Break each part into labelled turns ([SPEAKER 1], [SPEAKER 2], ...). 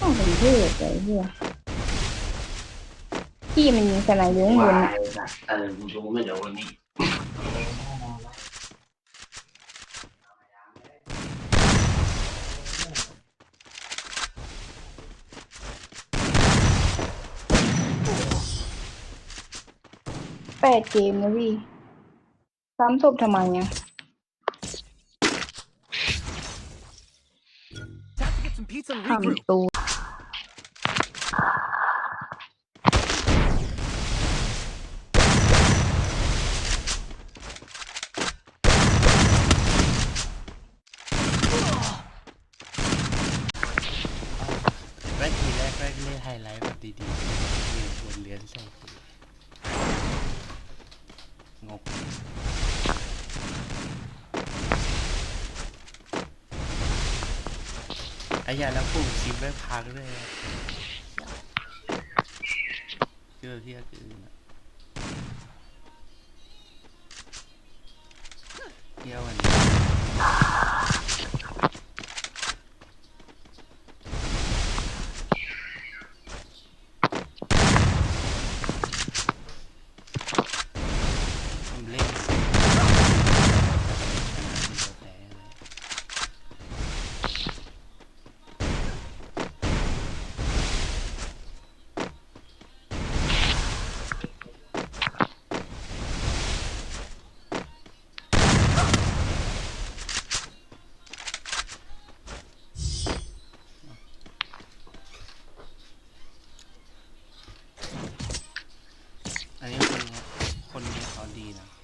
[SPEAKER 1] ต้องเป็นเทพเลยเฮียพี่มันยิงสไนเปอร์ข้างบน
[SPEAKER 2] วา
[SPEAKER 1] อะ
[SPEAKER 2] ยนะเออมึงดูไม่เดี๋ยววันนี้
[SPEAKER 1] แปดเกมนะพี่ซ้ำศพทำไมอะ
[SPEAKER 3] Time to get some pizza and regroup.
[SPEAKER 1] ทำตัว
[SPEAKER 4] แรกทีแรกแรกเล่น ไฮไลท์แบบดีๆมีบนเรียนใส่กูงกไอ้ยาแล้วปุ่มซิมไม่พักด้วยเจอที่อื่นอะเที่ยววันนี้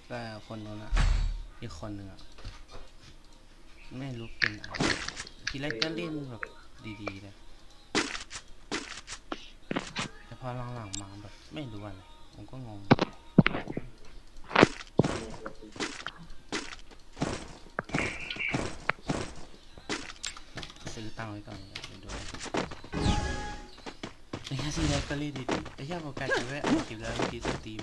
[SPEAKER 4] ดีนะแต่คนนู้นอะอีกคนหนึ่งอะไม่รู้เป็นอะไรทีแรกก็เล่นแบบดีๆเลยแต่พอหลังๆมาแบบไม่รู้อะไรผมก็งงซื้อตังไว้ก่อนอย่าไปดูไอ้แค่ทีแรกก็เล่นดีๆไอ้แค่โฟกัสจะไม่อัดคลิปแล้วเมื่อกี้สตรีม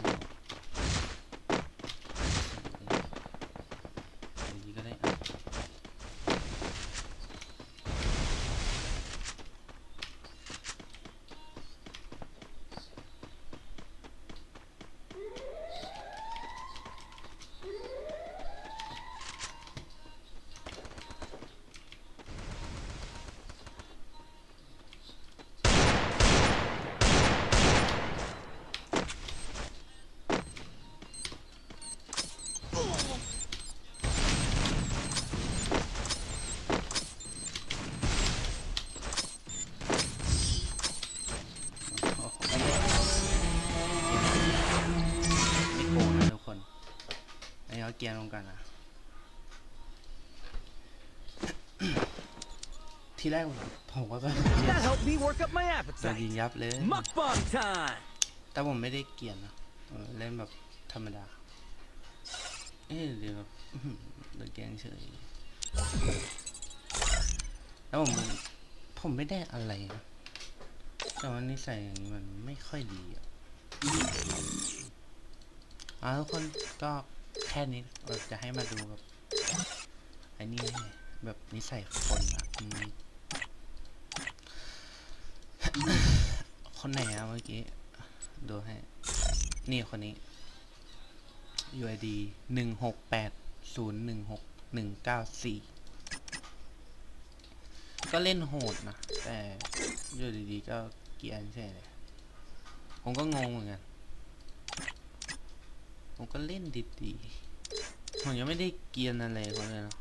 [SPEAKER 4] เขาเกียร์ลงกันนะที่แรกผมก็ก็เกีย
[SPEAKER 3] That
[SPEAKER 4] ร์
[SPEAKER 3] helped me work up my
[SPEAKER 4] โดนยิง
[SPEAKER 3] appetite.
[SPEAKER 4] ยับเลย
[SPEAKER 3] Mukbang time.
[SPEAKER 4] แต่ผมไม่ได้เกลียดนะเออเล่นแบบธรรมดา เอ๊ะเดี๋ยวแบบอื้อหือโดนแกล้งเฉยแล้วผมผมไม่ได้อะไรนะแต่ว่านิสัยอย่างนี้มันไม่ค่อยดีอะอ่าทุกคนก็ แค่นี้เราจะให้มาดูแบบไอ้นี่แบบนิสัยคนอะคนไหนอะเมื่อกี้ ดูให้ นี่คนนี้ UID หนึ่งหกแปดศูนย์หนึ่งหกหนึ่งเก้าสี่ก็เล่นโหดนะ แต่อยู่ดีๆก็เกรียนใช่เลย ผมก็งงเหมือนกัน ผมก็เล่นดีๆผมยังไม่ได้เกียนอะไรเขาเลยเนาะ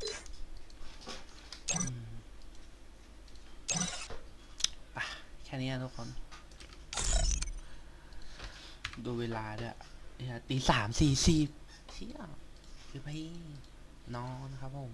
[SPEAKER 4] แค่นี้นะทุกคน ดูเวลาด้วยเนี่ยตีสามสี่สิบเที่ยคือพี่นอนนะครับผม